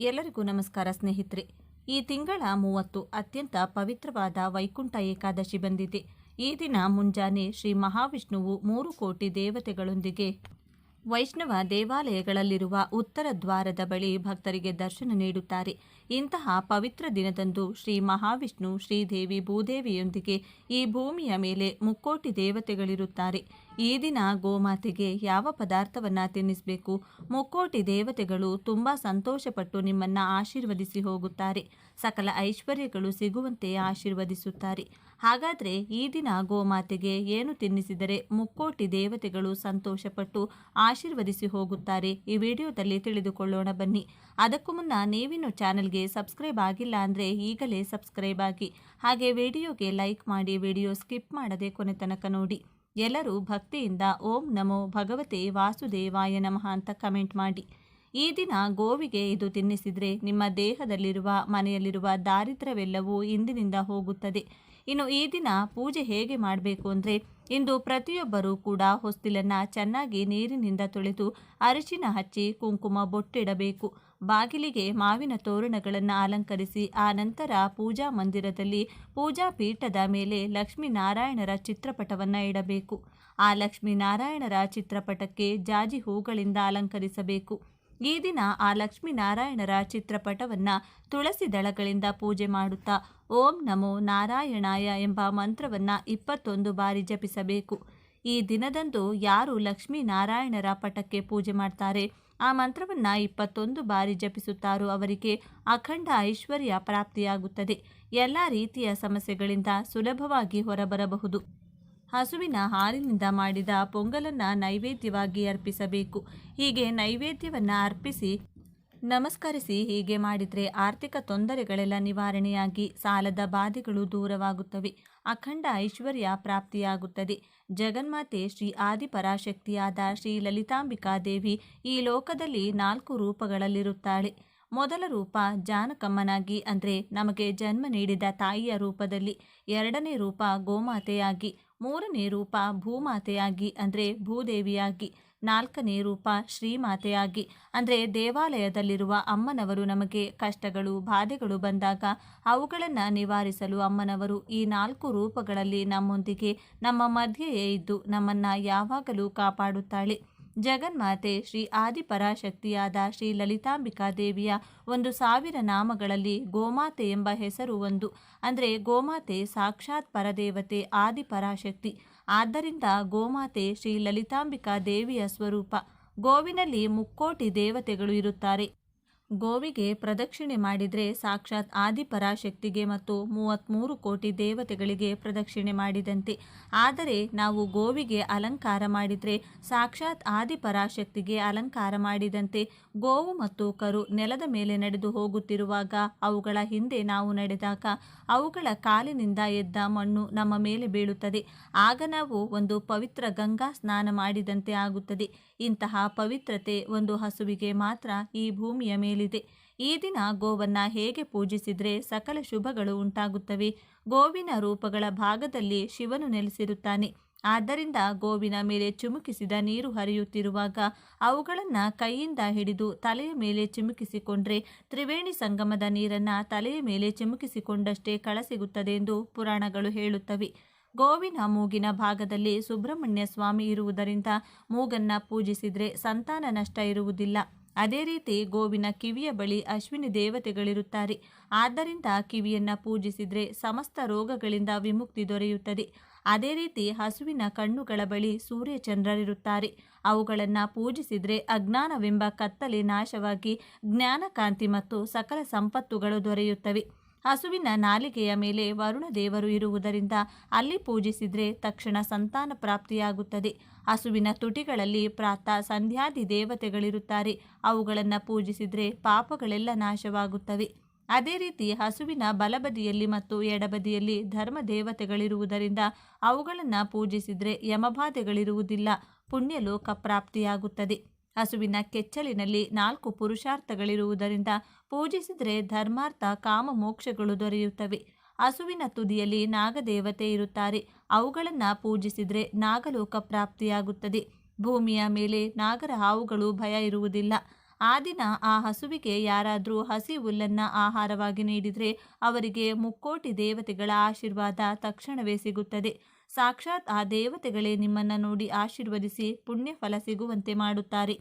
ಎಲ್ಲರಿಗೂ ನಮಸ್ಕಾರ ಸ್ನೇಹಿತರೆ. ಈ ತಿಂಗಳ ಮೂವತ್ತು ಅತ್ಯಂತ ಪವಿತ್ರವಾದ ವೈಕುಂಠ ಏಕಾದಶಿ ಬಂದಿದೆ. ಈ ದಿನ ಮುಂಜಾನೆ ಶ್ರೀ ಮಹಾವಿಷ್ಣುವು ಮೂರು ಕೋಟಿ ದೇವತೆಗಳೊಂದಿಗೆ ವೈಷ್ಣವ ದೇವಾಲಯಗಳಲ್ಲಿರುವ ಉತ್ತರ ದ್ವಾರದ ಬಳಿ ಭಕ್ತರಿಗೆ ದರ್ಶನ ನೀಡುತ್ತಾರೆ. ಇಂತಹ ಪವಿತ್ರ ದಿನದಂದು ಶ್ರೀ ಮಹಾವಿಷ್ಣು ಶ್ರೀದೇವಿ ಭೂದೇವಿಯೊಂದಿಗೆ ಈ ಭೂಮಿಯ ಮೇಲೆ ಮುಕ್ಕೋಟಿ ದೇವತೆಗಳಿರುತ್ತಾರೆ. ಈ ದಿನ ಗೋಮಾತೆಗೆ ಯಾವ ಪದಾರ್ಥವನ್ನು ತಿನ್ನಿಸಬೇಕು? ಮುಕ್ಕೋಟಿ ದೇವತೆಗಳು ತುಂಬಾ ಸಂತೋಷಪಟ್ಟು ನಿಮ್ಮನ್ನ ಆಶೀರ್ವದಿಸಿ ಹೋಗುತ್ತಾರೆ. ಸಕಲ ಐಶ್ವರ್ಯಗಳು ಸಿಗುವಂತೆ ಆಶೀರ್ವದಿಸುತ್ತಾರೆ. ಹಾಗಾದ್ರೆ ಈ ದಿನ ಗೋಮಾತೆಗೆ ಏನು ತಿನ್ನಿಸಿದರೆ ಮುಕ್ಕೋಟಿ ದೇವತೆಗಳು ಸಂತೋಷಪಟ್ಟು ಆಶೀರ್ವದಿಸಿ ಹೋಗುತ್ತಾರೆ. ಈ ವಿಡಿಯೋದಲ್ಲಿ ತಿಳಿದುಕೊಳ್ಳೋಣ ಬನ್ನಿ. ಅದಕ್ಕೂ ಮುನ್ನ ನೀವಿನ್ನು ಚಾನೆಲ್ಗೆ ಸಬ್ಸ್ಕ್ರೈಬ್ ಆಗಿಲ್ಲ ಅಂದರೆ ಈಗಲೇ ಸಬ್ಸ್ಕ್ರೈಬ್ ಆಗಿ. ಹಾಗೆ ವಿಡಿಯೋಗೆ ಲೈಕ್ ಮಾಡಿ, ವಿಡಿಯೋ ಸ್ಕಿಪ್ ಮಾಡದೆ ಕೊನೆ ತನಕ ನೋಡಿ. ಎಲ್ಲರೂ ಭಕ್ತಿಯಿಂದ ಓಂ ನಮೋ ಭಗವತೆ ವಾಸುದೇವಾಯ ನಮಃ ಅಂತ ಕಮೆಂಟ್ ಮಾಡಿ. ಈ ದಿನ ಗೋವಿಗೆ ಇದು ತಿನ್ನಿಸಿದರೆ ನಿಮ್ಮ ದೇಹದಲ್ಲಿರುವ, ಮನೆಯಲ್ಲಿರುವ ದಾರಿದ್ರ್ಯವೆಲ್ಲವೂ ಇಂದಿನಿಂದ ಹೋಗುತ್ತದೆ. ಇನ್ನು ಈ ದಿನ ಪೂಜೆ ಹೇಗೆ ಮಾಡಬೇಕು ಅಂದರೆ, ಇಂದು ಪ್ರತಿಯೊಬ್ಬರೂ ಕೂಡ ಹೊಸ್ತಿಲನ್ನು ಚೆನ್ನಾಗಿ ನೀರಿನಿಂದ ತೊಳೆದು ಅರಿಶಿನ ಹಚ್ಚಿ ಕುಂಕುಮ ಬೊಟ್ಟಿಡಬೇಕು. ಬಾಗಿಲಿಗೆ ಮಾವಿನ ತೋರಣಗಳನ್ನು ಅಲಂಕರಿಸಿ, ಆ ನಂತರ ಪೂಜಾ ಮಂದಿರದಲ್ಲಿ ಪೂಜಾ ಪೀಠದ ಮೇಲೆ ಲಕ್ಷ್ಮೀನಾರಾಯಣರ ಚಿತ್ರಪಟವನ್ನು ಇಡಬೇಕು. ಆ ಲಕ್ಷ್ಮೀನಾರಾಯಣರ ಚಿತ್ರಪಟಕ್ಕೆ ಜಾಜಿ ಹೂಗಳಿಂದ ಅಲಂಕರಿಸಬೇಕು. ಈ ದಿನ ಆ ಲಕ್ಷ್ಮೀನಾರಾಯಣರ ಚಿತ್ರಪಟವನ್ನು ತುಳಸಿ ದಳಗಳಿಂದ ಪೂಜೆ ಮಾಡುತ್ತಾ, ಓಂ ನಮೋ ನಾರಾಯಣಾಯ ಎಂಬ ಮಂತ್ರವನ್ನು ಇಪ್ಪತ್ತೊಂದು ಬಾರಿ ಜಪಿಸಬೇಕು. ಈ ದಿನದಂದು ಯಾರು ಲಕ್ಷ್ಮೀನಾರಾಯಣರ ಪಟಕ್ಕೆ ಪೂಜೆ ಮಾಡ್ತಾರೆ? ಆ ಮಂತ್ರವನ್ನು ಇಪ್ಪತ್ತೊಂದು ಬಾರಿ ಜಪಿಸುತ್ತಾರೋ ಅವರಿಗೆ ಅಖಂಡ ಐಶ್ವರ್ಯ ಪ್ರಾಪ್ತಿಯಾಗುತ್ತದೆ. ಎಲ್ಲ ರೀತಿಯ ಸಮಸ್ಯೆಗಳಿಂದ ಸುಲಭವಾಗಿ ಹೊರಬರಬಹುದು. ಹಸುವಿನ ಹಾಲಿನಿಂದ ಮಾಡಿದ ಪೊಂಗಲನ್ನು ನೈವೇದ್ಯವಾಗಿ ಅರ್ಪಿಸಬೇಕು. ಹೀಗೆ ನೈವೇದ್ಯವನ್ನು ಅರ್ಪಿಸಿ ನಮಸ್ಕರಿಸಿ, ಹೀಗೆ ಮಾಡಿದರೆ ಆರ್ಥಿಕ ತೊಂದರೆಗಳೆಲ್ಲ ನಿವಾರಣೆಯಾಗಿ ಸಾಲದ ಬಾಧೆಗಳು ದೂರವಾಗುತ್ತವೆ. ಅಖಂಡ ಐಶ್ವರ್ಯ ಪ್ರಾಪ್ತಿಯಾಗುತ್ತದೆ. ಜಗನ್ಮಾತೆ ಶ್ರೀ ಆದಿಪರಾಶಕ್ತಿಯಾದ ಶ್ರೀ ಲಲಿತಾಂಬಿಕಾ ದೇವಿ ಈ ಲೋಕದಲ್ಲಿ ನಾಲ್ಕು ರೂಪಗಳಲ್ಲಿರುತ್ತಾಳೆ. ಮೊದಲ ರೂಪ ಜಾನಕಮ್ಮನಾಗಿ, ಅಂದರೆ ನಮಗೆ ಜನ್ಮ ನೀಡಿದ ತಾಯಿಯ ರೂಪದಲ್ಲಿ. ಎರಡನೇ ರೂಪ ಗೋಮಾತೆಯಾಗಿ, ಮೂರನೇ ರೂಪ ಭೂಮಾತೆಯಾಗಿ, ಅಂದರೆ ಭೂದೇವಿಯಾಗಿ. ನಾಲ್ಕನೇ ರೂಪ ಶ್ರೀಮಾತೆಯಾಗಿ. ಅಂದರೆ ದೇವಾಲಯದಲ್ಲಿರುವ ಅಮ್ಮನವರು ನಮಗೆ ಕಷ್ಟಗಳು, ಬಾಧೆಗಳು ಬಂದಾಗ ಅವುಗಳನ್ನು ನಿವಾರಿಸಲು ಅಮ್ಮನವರು ಈ ನಾಲ್ಕು ರೂಪಗಳಲ್ಲಿ ನಮ್ಮೊಂದಿಗೆ, ನಮ್ಮ ಮಧ್ಯೆಯೇ ಇದ್ದು ನಮ್ಮನ್ನು ಯಾವಾಗಲೂ ಕಾಪಾಡುತ್ತಾಳೆ. ಜಗನ್ಮಾತೆ ಶ್ರೀ ಆದಿಪರಾಶಕ್ತಿಯಾದ ಶ್ರೀ ಲಲಿತಾಂಬಿಕಾ ದೇವಿಯ ಒಂದು ಸಾವಿರ ನಾಮಗಳಲ್ಲಿ ಗೋಮಾತೆ ಎಂಬ ಹೆಸರು ಒಂದು. ಅಂದರೆ ಗೋಮಾತೆ ಸಾಕ್ಷಾತ್ ಪರದೇವತೆ, ಆದಿಪರಾಶಕ್ತಿ. ಆದ್ದರಿಂದ ಗೋಮಾತೆ ಶ್ರೀ ಲಲಿತಾಂಬಿಕಾ ದೇವಿಯ ಸ್ವರೂಪ. ಗೋವಿನಲ್ಲಿ ಮುಕ್ಕೋಟಿ ದೇವತೆಗಳು ಇರುತ್ತಾರೆ. ಗೋವಿಗೆ ಪ್ರದಕ್ಷಿಣೆ ಮಾಡಿದರೆ ಸಾಕ್ಷಾತ್ ಆದಿಪರಾಶಕ್ತಿಗೆ ಮತ್ತು ಮೂವತ್ತ್ಮೂರು ಕೋಟಿ ದೇವತೆಗಳಿಗೆ ಪ್ರದಕ್ಷಿಣೆ ಮಾಡಿದಂತೆ. ಆದರೆ ನಾವು ಗೋವಿಗೆ ಅಲಂಕಾರ ಮಾಡಿದರೆ ಸಾಕ್ಷಾತ್ ಆದಿಪರಾಶಕ್ತಿಗೆ ಅಲಂಕಾರ ಮಾಡಿದಂತೆ. ಗೋವು ಮತ್ತು ಕರು ನೆಲದ ಮೇಲೆ ನಡೆದು ಹೋಗುತ್ತಿರುವಾಗ ಅವುಗಳ ಹಿಂದೆ ನಾವು ನಡೆದಾಗ ಅವುಗಳ ಕಾಲಿನಿಂದ ಎದ್ದ ಮಣ್ಣು ನಮ್ಮ ಮೇಲೆ ಬೀಳುತ್ತದೆ. ಆಗ ನಾವು ಒಂದು ಪವಿತ್ರ ಗಂಗಾ ಸ್ನಾನ ಮಾಡಿದಂತೆ ಆಗುತ್ತದೆ. ಇಂತಹ ಪವಿತ್ರತೆ ಒಂದು ಹಸುವಿಗೆ ಮಾತ್ರ ಈ ಭೂಮಿಯ ಮೇಲಿದೆ. ಈ ದಿನ ಗೋವನ್ನ ಹೇಗೆ ಪೂಜಿಸಿದರೆ ಸಕಲ ಶುಭಗಳು ಉಂಟಾಗುತ್ತವೆ. ಗೋವಿನ ರೂಪಗಳ ಭಾಗದಲ್ಲಿ ಶಿವನು ನೆಲೆಸಿರುತ್ತಾನೆ. ಆದ್ದರಿಂದ ಗೋವಿನ ಮೇಲೆ ಚಿಮುಕಿಸಿದ ನೀರು ಹರಿಯುತ್ತಿರುವಾಗ ಅವುಗಳನ್ನು ಕೈಯಿಂದ ಹಿಡಿದು ತಲೆಯ ಮೇಲೆ ಚಿಮುಕಿಸಿಕೊಂಡ್ರೆ ತ್ರಿವೇಣಿ ಸಂಗಮದ ನೀರನ್ನು ತಲೆಯ ಮೇಲೆ ಚಿಮುಕಿಸಿಕೊಂಡಷ್ಟೇ ಕಳಸಿಗುತ್ತದೆ ಎಂದು ಪುರಾಣಗಳು ಹೇಳುತ್ತವೆ. ಗೋವಿನ ಮೂಗಿನ ಭಾಗದಲ್ಲಿ ಸುಬ್ರಹ್ಮಣ್ಯ ಸ್ವಾಮಿ ಇರುವುದರಿಂದ ಮೂಗನ್ನು ಪೂಜಿಸಿದರೆ ಸಂತಾನ ನಷ್ಟ ಇರುವುದಿಲ್ಲ. ಅದೇ ರೀತಿ ಗೋವಿನ ಕಿವಿಯ ಬಳಿ ಅಶ್ವಿನಿ ದೇವತೆಗಳಿರುತ್ತಾರೆ. ಆದ್ದರಿಂದ ಕಿವಿಯನ್ನು ಪೂಜಿಸಿದರೆ ಸಮಸ್ತ ರೋಗಗಳಿಂದ ವಿಮುಕ್ತಿ ದೊರೆಯುತ್ತದೆ. ಅದೇ ರೀತಿ ಹಸುವಿನ ಕಣ್ಣುಗಳ ಬಳಿ ಸೂರ್ಯಚಂದ್ರರಿರುತ್ತಾರೆ. ಅವುಗಳನ್ನು ಪೂಜಿಸಿದರೆ ಅಜ್ಞಾನವೆಂಬ ಕತ್ತಲೆ ನಾಶವಾಗಿ ಜ್ಞಾನಕಾಂತಿ ಮತ್ತು ಸಕಲ ಸಂಪತ್ತುಗಳು ದೊರೆಯುತ್ತವೆ. ಹಸುವಿನ ನಾಲಿಗೆಯ ಮೇಲೆ ವರುಣ ದೇವರು ಇರುವುದರಿಂದ ಅಲ್ಲಿ ಪೂಜಿಸಿದರೆ ತಕ್ಷಣ ಸಂತಾನ ಪ್ರಾಪ್ತಿಯಾಗುತ್ತದೆ. ಹಸುವಿನ ತುಟಿಗಳಲ್ಲಿ ಪ್ರಾತಃ ಸಂಧ್ಯಾದಿ ದೇವತೆಗಳಿರುತ್ತಾರೆ. ಅವುಗಳನ್ನು ಪೂಜಿಸಿದರೆ ಪಾಪಗಳೆಲ್ಲ ನಾಶವಾಗುತ್ತವೆ. ಅದೇ ರೀತಿ ಹಸುವಿನ ಬಲಬದಿಯಲ್ಲಿ ಮತ್ತು ಎಡಬದಿಯಲ್ಲಿ ಧರ್ಮ ದೇವತೆಗಳಿರುವುದರಿಂದ ಅವುಗಳನ್ನು ಪೂಜಿಸಿದರೆ ಯಮಬಾಧೆಗಳಿರುವುದಿಲ್ಲ. ಪುಣ್ಯಲೋಕ ಪ್ರಾಪ್ತಿಯಾಗುತ್ತದೆ. ಹಸುವಿನ ಕೆಚ್ಚಲಿನಲ್ಲಿ ನಾಲ್ಕು ಪುರುಷಾರ್ಥಗಳಿರುವುದರಿಂದ ಪೂಜಿಸಿದರೆ ಧರ್ಮಾರ್ಥ, ಕಾಮ, ಮೋಕ್ಷಗಳು ದೊರೆಯುತ್ತವೆ. ಹಸುವಿನ ತುದಿಯಲ್ಲಿ ನಾಗದೇವತೆ ಇರುತ್ತಾರೆ. ಅವುಗಳನ್ನು ಪೂಜಿಸಿದರೆ ನಾಗಲೋಕ ಪ್ರಾಪ್ತಿಯಾಗುತ್ತದೆ. ಭೂಮಿಯ ಮೇಲೆ ನಾಗರ ಹಾವುಗಳು ಭಯ ಇರುವುದಿಲ್ಲ. ಆ ದಿನ ಆ ಹಸುವಿಗೆ ಯಾರಾದರೂ ಹಸಿ ಹುಲ್ಲನ್ನು ಆಹಾರವಾಗಿ ನೀಡಿದರೆ ಅವರಿಗೆ ಮುಕ್ಕೋಟಿ ದೇವತೆಗಳ ಆಶೀರ್ವಾದ ತಕ್ಷಣವೇ ಸಿಗುತ್ತದೆ. ಸಾಕ್ಷಾತ್ ಆ ದೇವತೆಗಳೇ ನಿಮ್ಮನ್ನು ನೋಡಿ ಆಶೀರ್ವದಿಸಿ ಪುಣ್ಯಫಲ ಸಿಗುವಂತೆ ಮಾಡುತ್ತಾರೆ.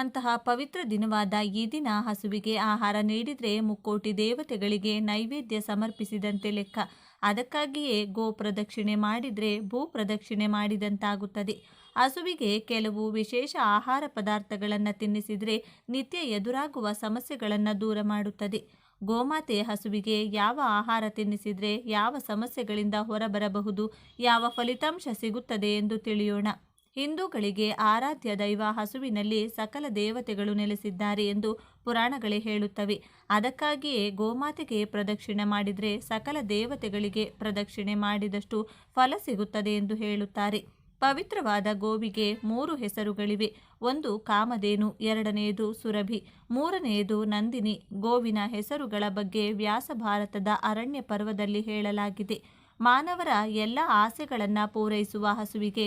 ಅಂತಹ ಪವಿತ್ರ ದಿನವಾದ ಈ ದಿನ ಹಸುವಿಗೆ ಆಹಾರ ನೀಡಿದರೆ ಮುಕ್ಕೋಟಿ ದೇವತೆಗಳಿಗೆ ನೈವೇದ್ಯ ಸಮರ್ಪಿಸಿದಂತೆ ಲೆಕ್ಕ. ಅದಕ್ಕಾಗಿಯೇ ಗೋ ಪ್ರದಕ್ಷಿಣೆ ಮಾಡಿದರೆ ಭೂ ಪ್ರದಕ್ಷಿಣೆ ಮಾಡಿದಂತಾಗುತ್ತದೆ. ಹಸುವಿಗೆ ಕೆಲವು ವಿಶೇಷ ಆಹಾರ ಪದಾರ್ಥಗಳನ್ನು ತಿನ್ನಿಸಿದರೆ ನಿತ್ಯ ಎದುರಾಗುವ ಸಮಸ್ಯೆಗಳನ್ನು ದೂರ ಮಾಡುತ್ತದೆ. ಗೋಮಾತೆ ಹಸುವಿಗೆ ಯಾವ ಆಹಾರ ತಿನ್ನಿಸಿದರೆ ಯಾವ ಸಮಸ್ಯೆಗಳಿಂದ ಹೊರಬರಬಹುದು, ಯಾವ ಫಲಿತಾಂಶ ಸಿಗುತ್ತದೆ ಎಂದು ತಿಳಿಯೋಣ. ಹಿಂದೂಗಳಿಗೆ ಆರಾಧ್ಯ ದೈವ ಹಸುವಿನಲ್ಲಿ ಸಕಲ ದೇವತೆಗಳು ನೆಲೆಸಿದ್ದಾರೆ ಎಂದು ಪುರಾಣಗಳೇ ಹೇಳುತ್ತವೆ. ಅದಕ್ಕಾಗಿಯೇ ಗೋಮಾತೆಗೆ ಪ್ರದಕ್ಷಿಣೆ ಮಾಡಿದರೆ ಸಕಲ ದೇವತೆಗಳಿಗೆ ಪ್ರದಕ್ಷಿಣೆ ಮಾಡಿದಷ್ಟು ಫಲ ಸಿಗುತ್ತದೆ ಎಂದು ಹೇಳುತ್ತಾರೆ. ಪವಿತ್ರವಾದ ಗೋವಿಗೆ ಮೂರು ಹೆಸರುಗಳಿವೆ. ಒಂದು ಕಾಮಧೇನು ಎರಡನೆಯದು ಸುರಭಿ ಮೂರನೆಯದು ನಂದಿನಿ. ಗೋವಿನ ಹೆಸರುಗಳ ಬಗ್ಗೆ ವ್ಯಾಸ ಭಾರತದ ಅರಣ್ಯ ಪರ್ವದಲ್ಲಿ ಹೇಳಲಾಗಿದೆ. ಮಾನವರ ಎಲ್ಲ ಆಸೆಗಳನ್ನು ಪೂರೈಸುವ ಹಸುವಿಗೆ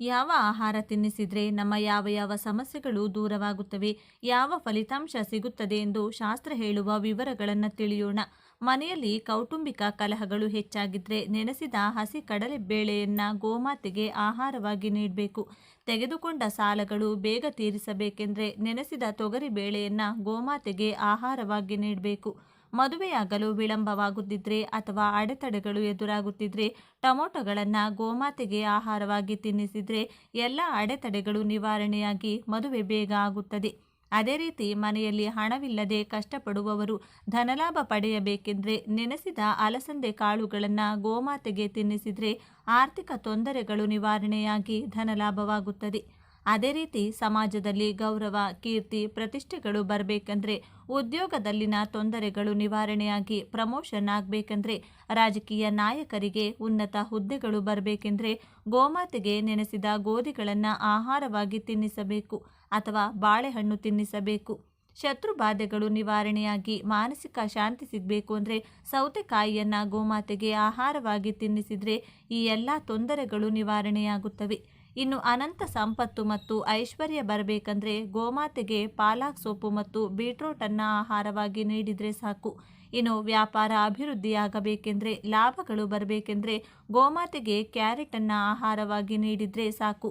ಯಾವ ಆಹಾರ ತಿನ್ನಿಸಿದರೆ ನಮ್ಮ ಯಾವ ಯಾವ ಸಮಸ್ಯೆಗಳು ದೂರವಾಗುತ್ತವೆ, ಯಾವ ಫಲಿತಾಂಶ ಸಿಗುತ್ತದೆ ಎಂದು ಶಾಸ್ತ್ರ ಹೇಳುವ ವಿವರಗಳನ್ನು ತಿಳಿಯೋಣ. ಮನೆಯಲ್ಲಿ ಕೌಟುಂಬಿಕ ಕಲಹಗಳು ಹೆಚ್ಚಾಗಿದ್ದರೆ ನೆನೆಸಿದ ಹಸಿ ಕಡಲೆ ಬೇಳೆಯನ್ನು ಗೋಮಾತೆಗೆ ಆಹಾರವಾಗಿ ನೀಡಬೇಕು. ತೆಗೆದುಕೊಂಡ ಸಾಲಗಳು ಬೇಗ ತೀರಿಸಬೇಕೆಂದರೆ ನೆನೆಸಿದ ತೊಗರಿ ಬೇಳೆಯನ್ನು ಗೋಮಾತೆಗೆ ಆಹಾರವಾಗಿ ನೀಡಬೇಕು. ಮದುವೆಯಾಗಲು ವಿಳಂಬವಾಗುತ್ತಿದ್ರೆ ಅಥವಾ ಅಡೆತಡೆಗಳು ಎದುರಾಗುತ್ತಿದ್ರೆ ಟೊಮೊಟೊಗಳನ್ನು ಗೋಮಾತೆಗೆ ಆಹಾರವಾಗಿ ತಿನ್ನಿಸಿದರೆ ಎಲ್ಲ ಅಡೆತಡೆಗಳು ನಿವಾರಣೆಯಾಗಿ ಮದುವೆ ಬೇಗ ಆಗುತ್ತದೆ. ಅದೇ ರೀತಿ ಮನೆಯಲ್ಲಿ ಹಣವಿಲ್ಲದೆ ಕಷ್ಟಪಡುವವರು ಧನಲಾಭ ಪಡೆಯಬೇಕೆಂದರೆ ನೆನೆಸಿದ ಅಲಸಂದೆ ಕಾಳುಗಳನ್ನು ಗೋಮಾತೆಗೆ ತಿನ್ನಿಸಿದರೆ ಆರ್ಥಿಕ ತೊಂದರೆಗಳು ನಿವಾರಣೆಯಾಗಿ ಧನಲಾಭವಾಗುತ್ತದೆ. ಅದೇ ರೀತಿ ಸಮಾಜದಲ್ಲಿ ಗೌರವ, ಕೀರ್ತಿ, ಪ್ರತಿಷ್ಠೆಗಳು ಬರಬೇಕಂದ್ರೆ ಉದ್ಯೋಗದಲ್ಲಿನ ತೊಂದರೆಗಳು ನಿವಾರಣೆಯಾಗಿ ಪ್ರಮೋಷನ್ ಆಗಬೇಕಂದ್ರೆ ರಾಜಕೀಯ ನಾಯಕರಿಗೆ ಉನ್ನತ ಹುದ್ದೆಗಳು ಬರಬೇಕೆಂದ್ರೆ ಗೋಮಾತೆಗೆ ನೆನೆಸಿದ ಗೋಧಿಗಳನ್ನು ಆಹಾರವಾಗಿ ತಿನ್ನಿಸಬೇಕು ಅಥವಾ ಬಾಳೆಹಣ್ಣು ತಿನ್ನಿಸಬೇಕು. ಶತ್ರು ಬಾಧೆಗಳು ನಿವಾರಣೆಯಾಗಿ ಮಾನಸಿಕ ಶಾಂತಿ ಸಿಗಬೇಕು ಅಂದರೆ ಸೌತೆಕಾಯಿಯನ್ನು ಗೋಮಾತೆಗೆ ಆಹಾರವಾಗಿ ತಿನ್ನಿಸಿದರೆ ಈ ಎಲ್ಲ ತೊಂದರೆಗಳು ನಿವಾರಣೆಯಾಗುತ್ತವೆ. ಇನ್ನು ಅನಂತ ಸಂಪತ್ತು ಮತ್ತು ಐಶ್ವರ್ಯ ಬರಬೇಕಂದ್ರೆ ಗೋಮಾತೆಗೆ ಪಾಲಾಕ್ ಸೊಪ್ಪು ಮತ್ತು ಬೀಟ್ರೋಟನ್ನು ಆಹಾರವಾಗಿ ನೀಡಿದರೆ ಸಾಕು. ಇನ್ನು ವ್ಯಾಪಾರ ಅಭಿವೃದ್ಧಿಯಾಗಬೇಕೆಂದರೆ, ಲಾಭಗಳು ಬರಬೇಕೆಂದರೆ ಗೋಮಾತೆಗೆ ಕ್ಯಾರೆಟನ್ನು ಆಹಾರವಾಗಿ ನೀಡಿದರೆ ಸಾಕು.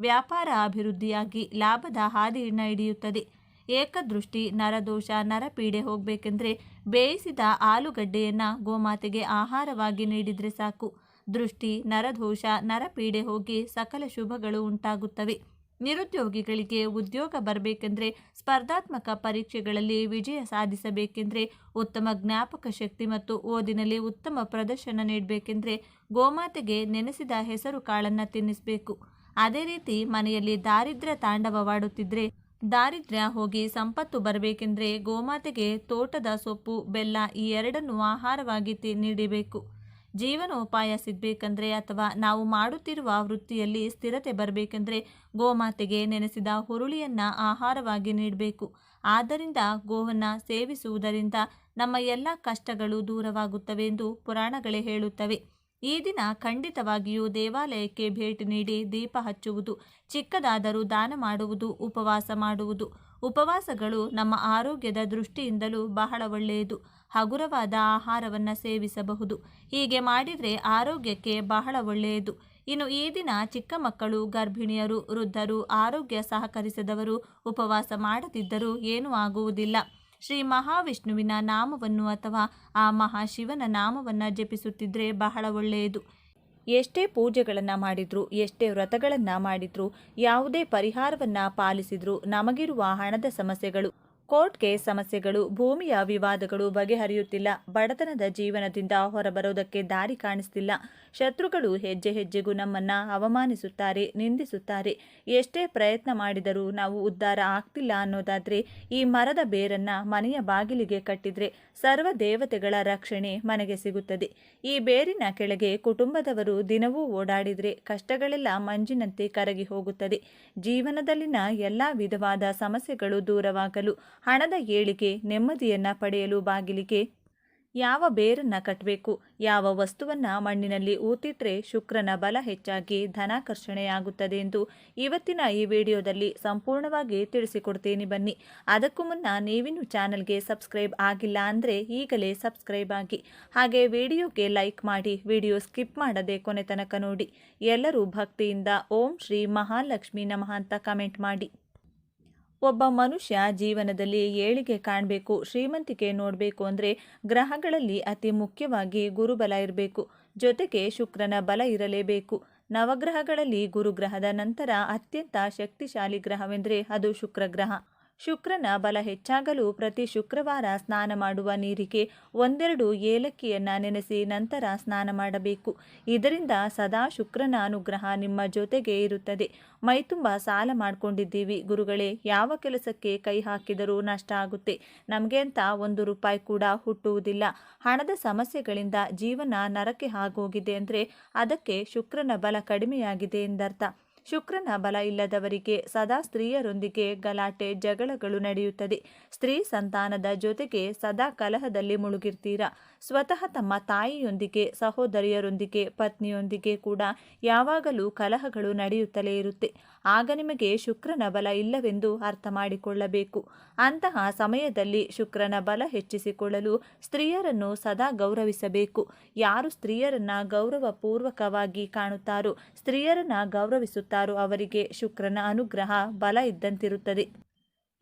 ವ್ಯಾಪಾರ ಅಭಿವೃದ್ಧಿಯಾಗಿ ಲಾಭದ ಹಾದಿ ಹಿಡಿಯುತ್ತದೆ. ಏಕದೃಷ್ಟಿ, ನರದೋಷ, ನರಪೀಡೆ ಹೋಗಬೇಕೆಂದರೆ ಬೇಯಿಸಿದ ಆಲೂಗಡ್ಡೆಯನ್ನು ಗೋಮಾತೆಗೆ ಆಹಾರವಾಗಿ ನೀಡಿದರೆ ಸಾಕು. ದೃಷ್ಟಿ, ನರದೋಷ, ನರಪೀಡೆ ಹೋಗಿ ಸಕಲ ಶುಭಗಳು ಉಂಟಾಗುತ್ತವೆ. ನಿರುದ್ಯೋಗಿಗಳಿಗೆ ಉದ್ಯೋಗ ಬರಬೇಕೆಂದರೆ, ಸ್ಪರ್ಧಾತ್ಮಕ ಪರೀಕ್ಷೆಗಳಲ್ಲಿ ವಿಜಯ ಸಾಧಿಸಬೇಕೆಂದರೆ, ಉತ್ತಮ ಜ್ಞಾಪಕ ಶಕ್ತಿ ಮತ್ತು ಓದಿನಲ್ಲಿ ಉತ್ತಮ ಪ್ರದರ್ಶನ ನೀಡಬೇಕೆಂದರೆ, ಗೋಮಾತೆಗೆ ನೆನೆಸಿದ ಹೆಸರು ಕಾಳನ್ನು ತಿನ್ನಿಸಬೇಕು. ಅದೇ ರೀತಿ ಮನೆಯಲ್ಲಿ ದಾರಿದ್ರ್ಯ ತಾಂಡವವಾಡುತ್ತಿದ್ದರೆ ದಾರಿದ್ರ್ಯ ಹೋಗಿ ಸಂಪತ್ತು ಬರಬೇಕೆಂದರೆ, ಗೋಮಾತೆಗೆ ತೋಟದ ಸೊಪ್ಪು, ಬೆಲ್ಲ ಈ ಎರಡನ್ನು ಆಹಾರವಾಗಿ ನೀಡಬೇಕು. ಜೀವನೋಪಾಯ ಸಿಗಬೇಕಂದ್ರೆ ಅಥವಾ ನಾವು ಮಾಡುತ್ತಿರುವ ವೃತ್ತಿಯಲ್ಲಿ ಸ್ಥಿರತೆ ಬರಬೇಕೆಂದರೆ ಗೋಮಾತೆಗೆ ನೆನೆಸಿದ ಹುರುಳಿಯನ್ನು ಆಹಾರವಾಗಿ ನೀಡಬೇಕು. ಆದ್ದರಿಂದ ಗೋವನ್ನು ಸೇವಿಸುವುದರಿಂದ ನಮ್ಮ ಎಲ್ಲ ಕಷ್ಟಗಳು ದೂರವಾಗುತ್ತವೆ ಎಂದು ಪುರಾಣಗಳೇ ಹೇಳುತ್ತವೆ. ಈ ದಿನ ಖಂಡಿತವಾಗಿಯೂ ದೇವಾಲಯಕ್ಕೆ ಭೇಟಿ ನೀಡಿ ದೀಪ ಹಚ್ಚುವುದು, ಚಿಕ್ಕದಾದರೂ ದಾನ ಮಾಡುವುದು, ಉಪವಾಸ ಮಾಡುವುದು. ಉಪವಾಸಗಳು ನಮ್ಮ ಆರೋಗ್ಯದ ದೃಷ್ಟಿಯಿಂದಲೂ ಬಹಳ ಒಳ್ಳೆಯದು. ಹಗುರವಾದ ಆಹಾರವನ್ನು ಸೇವಿಸಬಹುದು. ಹೀಗೆ ಮಾಡಿದರೆ ಆರೋಗ್ಯಕ್ಕೆ ಬಹಳ ಒಳ್ಳೆಯದು. ಇನ್ನು ಈ ದಿನ ಚಿಕ್ಕ ಮಕ್ಕಳು, ಗರ್ಭಿಣಿಯರು, ವೃದ್ಧರು ಆರೋಗ್ಯ ಸಹಕರಿಸದವರು ಉಪವಾಸ ಮಾಡದಿದ್ದರೂ ಏನೂ ಆಗುವುದಿಲ್ಲ. ಶ್ರೀ ಮಹಾವಿಷ್ಣುವಿನ ನಾಮವನ್ನು ಅಥವಾ ಆ ಮಹಾಶಿವನ ನಾಮವನ್ನು ಜಪಿಸುತ್ತಿದ್ದರೆ ಬಹಳ ಒಳ್ಳೆಯದು. ಎಷ್ಟೇ ಪೂಜೆಗಳನ್ನು ಮಾಡಿದ್ರು, ಎಷ್ಟೇ ವ್ರತಗಳನ್ನು ಮಾಡಿದ್ರು, ಯಾವುದೇ ಪರಿಹಾರವನ್ನು ಪಾಲಿಸಿದ್ರು ನಮಗಿರುವ ಹಣದ ಸಮಸ್ಯೆಗಳು ಕೋರ್ಟ್ಗೆ ಸಮಸ್ಯೆಗಳು, ಭೂಮಿಯ ವಿವಾದಗಳು ಬಗೆಹರಿಯುತ್ತಿಲ್ಲ. ಬಡತನದ ಜೀವನದಿಂದ ಹೊರಬರೋದಕ್ಕೆ ದಾರಿ ಕಾಣಿಸ್ತಿಲ್ಲ. ಶತ್ರುಗಳು ಹೆಜ್ಜೆ ಹೆಜ್ಜೆಗೂ ನಮ್ಮನ್ನ ಅವಮಾನಿಸುತ್ತಾರೆ, ನಿಂದಿಸುತ್ತಾರೆ. ಎಷ್ಟೇ ಪ್ರಯತ್ನ ಮಾಡಿದರೂ ನಾವು ಉದ್ಧಾರ ಆಗ್ತಿಲ್ಲ ಅನ್ನೋದಾದ್ರೆ, ಈ ಮರದ ಬೇರನ್ನ ಮನೆಯ ಬಾಗಿಲಿಗೆ ಕಟ್ಟಿದರೆ ಸರ್ವ ದೇವತೆಗಳ ರಕ್ಷಣೆ ಮನೆಗೆ ಸಿಗುತ್ತದೆ. ಈ ಬೇರಿನ ಕೆಳಗೆ ಕುಟುಂಬದವರು ದಿನವೂ ಓಡಾಡಿದರೆ ಕಷ್ಟಗಳೆಲ್ಲ ಮಂಜಿನಂತೆ ಕರಗಿ ಹೋಗುತ್ತದೆ. ಜೀವನದಲ್ಲಿನ ಎಲ್ಲ ವಿಧವಾದ ಸಮಸ್ಯೆಗಳು ದೂರವಾಗಲು ಹಣದ ಏಳಿಗೆ ನೆಮ್ಮದಿಯನ್ನು ಪಡೆಯಲು ಬಾಗಿಲಿಗೆ ಯಾವ ಬೇರನ್ನು ಕಟ್ಟಬೇಕು ಯಾವ ವಸ್ತುವನ್ನ ಮಣ್ಣಿನಲ್ಲಿ ಊತಿಟ್ರೆ ಶುಕ್ರನ ಬಲ ಹೆಚ್ಚಾಗಿ ಧನಾಕರ್ಷಣೆಯಾಗುತ್ತದೆ ಎಂದು ಇವತ್ತಿನ ಈ ವಿಡಿಯೋದಲ್ಲಿ ಸಂಪೂರ್ಣವಾಗಿ ತಿಳಿಸಿಕೊಡ್ತೀನಿ ಬನ್ನಿ. ಅದಕ್ಕೂ ಮುನ್ನ ನೀವಿನ್ನು ಚಾನಲ್ಗೆ ಸಬ್ಸ್ಕ್ರೈಬ್ ಆಗಿಲ್ಲ ಅಂದರೆ ಈಗಲೇ ಸಬ್ಸ್ಕ್ರೈಬ್ ಆಗಿ. ಹಾಗೆ ವಿಡಿಯೋಗೆ ಲೈಕ್ ಮಾಡಿ, ವಿಡಿಯೋ ಸ್ಕಿಪ್ ಮಾಡದೆ ಕೊನೆ ತನಕ ನೋಡಿ. ಎಲ್ಲರೂ ಭಕ್ತಿಯಿಂದ ಓಂ ಶ್ರೀ ಮಹಾಲಕ್ಷ್ಮಿ ನಮಃ ಅಂತ ಕಮೆಂಟ್ ಮಾಡಿ. ಒಬ್ಬ ಮನುಷ್ಯ ಜೀವನದಲ್ಲಿ ಏಳಿಗೆ ಕಾಣಬೇಕು, ಶ್ರೀಮಂತಿಕೆ ನೋಡಬೇಕು ಅಂದರೆ ಗ್ರಹಗಳಲ್ಲಿ ಅತಿ ಮುಖ್ಯವಾಗಿ ಗುರುಬಲ ಇರಬೇಕು. ಜೊತೆಗೆ ಶುಕ್ರನ ಬಲ ಇರಲೇಬೇಕು. ನವಗ್ರಹಗಳಲ್ಲಿ ಗುರುಗ್ರಹದ ನಂತರ ಅತ್ಯಂತ ಶಕ್ತಿಶಾಲಿ ಗ್ರಹವೆಂದರೆ ಅದು ಶುಕ್ರ ಗ್ರಹ ಶುಕ್ರನ ಬಲ ಹೆಚ್ಚಾಗಲು ಪ್ರತಿ ಶುಕ್ರವಾರ ಸ್ನಾನ ಮಾಡುವ ನೀರಿಗೆ ಒಂದೆರಡು ಏಲಕ್ಕಿಯನ್ನು ನೆನೆಸಿ ನಂತರ ಸ್ನಾನ ಮಾಡಬೇಕು. ಇದರಿಂದ ಸದಾ ಶುಕ್ರನ ಅನುಗ್ರಹ ನಿಮ್ಮ ಜೊತೆಗೆ ಇರುತ್ತದೆ. ಮೈತುಂಬ ಸಾಲ ಮಾಡಿಕೊಂಡಿದ್ದೀವಿ. ಗುರುಗಳೇ, ಯಾವ ಕೆಲಸಕ್ಕೆ ಕೈ ಹಾಕಿದರೂ ನಷ್ಟ ಆಗುತ್ತೆ. ನಮಗೆ ಅಂತ ಒಂದು ರೂಪಾಯಿ ಕೂಡ ಹುಟ್ಟುವುದಿಲ್ಲ. ಹಣದ ಸಮಸ್ಯೆಗಳಿಂದ ಜೀವನ ನರಕ್ಕೆ ಆಗೋಗಿದೆ ಅಂದರೆ ಅದಕ್ಕೆ ಶುಕ್ರನ ಬಲ ಕಡಿಮೆಯಾಗಿದೆ ಎಂದರ್ಥ. ಶುಕ್ರನ ಬಲ ಇಲ್ಲದವರಿಗೆ ಸದಾ ಸ್ತ್ರೀಯರೊಂದಿಗೆ ಗಲಾಟೆ ಜಗಳಗಳು ನಡೆಯುತ್ತದೆ. ಸ್ತ್ರೀ ಸಂತಾನದ ಜೊತೆಗೆ ಸದಾ ಕಲಹದಲ್ಲಿ ಮುಳುಗಿರ್ತೀರಾ? ಸ್ವತಃ ತಮ್ಮ ತಾಯಿಯೊಂದಿಗೆ, ಸಹೋದರಿಯರೊಂದಿಗೆ, ಪತ್ನಿಯೊಂದಿಗೆ ಕೂಡ ಯಾವಾಗಲೂ ಕಲಹಗಳು ನಡೆಯುತ್ತಲೇ ಇರುತ್ತೆ. ಆಗ ನಿಮಗೆ ಶುಕ್ರನ ಬಲ ಇಲ್ಲವೆಂದು ಅರ್ಥ ಮಾಡಿಕೊಳ್ಳಬೇಕು. ಅಂತಹ ಸಮಯದಲ್ಲಿ ಶುಕ್ರನ ಬಲ ಹೆಚ್ಚಿಸಿಕೊಳ್ಳಲು ಸ್ತ್ರೀಯರನ್ನು ಸದಾ ಗೌರವಿಸಬೇಕು. ಯಾರು ಸ್ತ್ರೀಯರನ್ನ ಗೌರವಪೂರ್ವಕವಾಗಿ ಕಾಣುತ್ತಾರೋ, ಸ್ತ್ರೀಯರನ್ನ ಗೌರವಿಸುತ್ತಾರೋ ಅವರಿಗೆ ಶುಕ್ರನ ಅನುಗ್ರಹ, ಬಲ ಇದ್ದಂತಿರುತ್ತದೆ.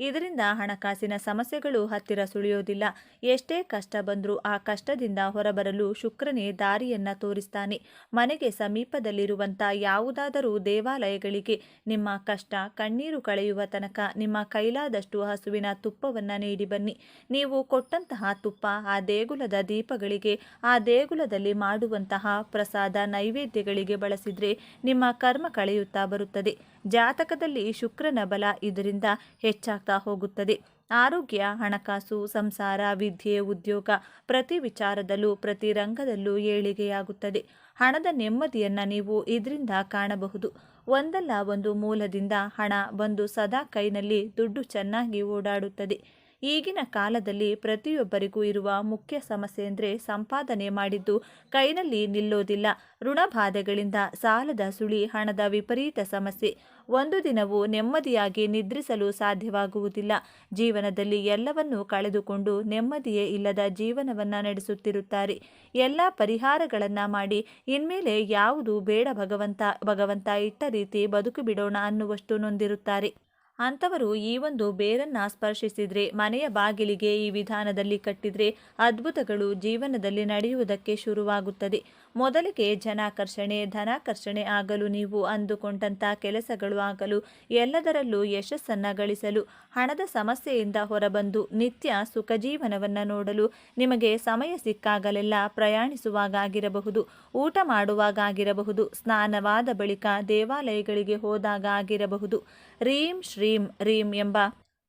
ಇದರಿಂದ ಹಣಕಾಸಿನ ಸಮಸ್ಯೆಗಳು ಹತ್ತಿರ ಸುಳಿಯೋದಿಲ್ಲ. ಎಷ್ಟೇ ಕಷ್ಟ ಬಂದರೂ ಆ ಕಷ್ಟದಿಂದ ಹೊರಬರಲು ಶುಕ್ರನೇ ದಾರಿಯನ್ನ ತೋರಿಸ್ತಾನೆ. ಮನೆಗೆ ಸಮೀಪದಲ್ಲಿರುವಂಥ ಯಾವುದಾದರೂ ದೇವಾಲಯಗಳಿಗೆ ನಿಮ್ಮ ಕಷ್ಟ, ಕಣ್ಣೀರು ಕಳೆಯುವ ತನಕ ನಿಮ್ಮ ಕೈಲಾದಷ್ಟು ಹಸುವಿನ ತುಪ್ಪವನ್ನು ನೀಡಿ ಬನ್ನಿ. ನೀವು ಕೊಟ್ಟಂತಹ ತುಪ್ಪ ಆ ದೇಗುಲದ ದೀಪಗಳಿಗೆ, ಆ ದೇಗುಲದಲ್ಲಿ ಮಾಡುವಂತಹ ಪ್ರಸಾದ ನೈವೇದ್ಯಗಳಿಗೆ ಬಳಸಿದರೆ ನಿಮ್ಮ ಕರ್ಮ ಕಳೆಯುತ್ತಾ ಬರುತ್ತದೆ. ಜಾತಕದಲ್ಲಿ ಶುಕ್ರನ ಬಲ ಇದರಿಂದ ಹೆಚ್ಚಾಗ್ತಾ ಹೋಗುತ್ತದೆ. ಆರೋಗ್ಯ, ಹಣಕಾಸು, ಸಂಸಾರ, ವಿದ್ಯೆ, ಉದ್ಯೋಗ ಪ್ರತಿ ವಿಚಾರದಲ್ಲೂ, ಪ್ರತಿ ರಂಗದಲ್ಲೂ ಏಳಿಗೆಯಾಗುತ್ತದೆ. ಹಣದ ನೆಮ್ಮದಿಯನ್ನು ನೀವು ಇದರಿಂದ ಕಾಣಬಹುದು. ಒಂದಲ್ಲ ಒಂದು ಮೂಲದಿಂದ ಹಣ ಬಂದು ಸದಾ ಕೈನಲ್ಲಿ ದುಡ್ಡು ಚೆನ್ನಾಗಿ ಓಡಾಡುತ್ತದೆ. ಈಗಿನ ಕಾಲದಲ್ಲಿ ಪ್ರತಿಯೊಬ್ಬರಿಗೂ ಇರುವ ಮುಖ್ಯ ಸಮಸ್ಯೆ ಅಂದರೆ ಸಂಪಾದನೆ ಮಾಡಿದ್ದು ಕೈನಲ್ಲಿ ನಿಲ್ಲೋದಿಲ್ಲ. ಋಣಬಾಧೆಗಳಿಂದ ಸಾಲದ ಸುಳಿ, ಹಣದ ವಿಪರೀತ ಸಮಸ್ಯೆ. ಒಂದು ದಿನವೂ ನೆಮ್ಮದಿಯಾಗಿ ನಿದ್ರಿಸಲು ಸಾಧ್ಯವಾಗುವುದಿಲ್ಲ. ಜೀವನದಲ್ಲಿ ಎಲ್ಲವನ್ನೂ ಕಳೆದುಕೊಂಡು ನೆಮ್ಮದಿಯೇ ಇಲ್ಲದ ಜೀವನವನ್ನು ನಡೆಸುತ್ತಿರುತ್ತಾರೆ. ಎಲ್ಲ ಪರಿಹಾರಗಳನ್ನು ಮಾಡಿ ಇನ್ಮೇಲೆ ಯಾವುದು ಬೇಡ ಭಗವಂತ ಭಗವಂತ ಇಟ್ಟ ರೀತಿ ಬದುಕು ಬಿಡೋಣ ಅನ್ನುವಷ್ಟು ನೊಂದಿರುತ್ತಾರೆ. ಅಂಥವರು ಈ ಒಂದು ಬೇರನ್ನ ಸ್ಪರ್ಶಿಸಿದರೆ ಮನೆಯ ಬಾಗಿಲಿಗೆ ಈ ವಿಧಾನದಲ್ಲಿ ಕಟ್ಟಿದರೆ ಅದ್ಭುತಗಳು ಜೀವನದಲ್ಲಿ ನಡೆಯುವುದಕ್ಕೆ ಶುರುವಾಗುತ್ತದೆ. ಮೊದಲಿಗೆ ಜನಾಕರ್ಷಣೆ ಧನಾಕರ್ಷಣೆ ಆಗಲು ನೀವು ಅಂದುಕೊಂಡಂಥ ಕೆಲಸಗಳು ಆಗಲು ಎಲ್ಲದರಲ್ಲೂ ಯಶಸ್ಸನ್ನು ಗಳಿಸಲು, ಹಣದ ಸಮಸ್ಯೆಯಿಂದ ಹೊರಬಂದು ನಿತ್ಯ ಸುಖ ಜೀವನವನ್ನು ನೋಡಲು ನಿಮಗೆ ಸಮಯ ಸಿಕ್ಕಾಗಲೆಲ್ಲ ಪ್ರಯಾಣಿಸುವಾಗ ಆಗಿರಬಹುದು ಊಟ ಮಾಡುವಾಗ ಆಗಿರಬಹುದು ಸ್ನಾನವಾದ ಬಳಿಕ ದೇವಾಲಯಗಳಿಗೆ ಹೋದಾಗ ಆಗಿರಬಹುದು. ರೀಂ ಶ್ರೀಂ ರೀಂ ಎಂಬ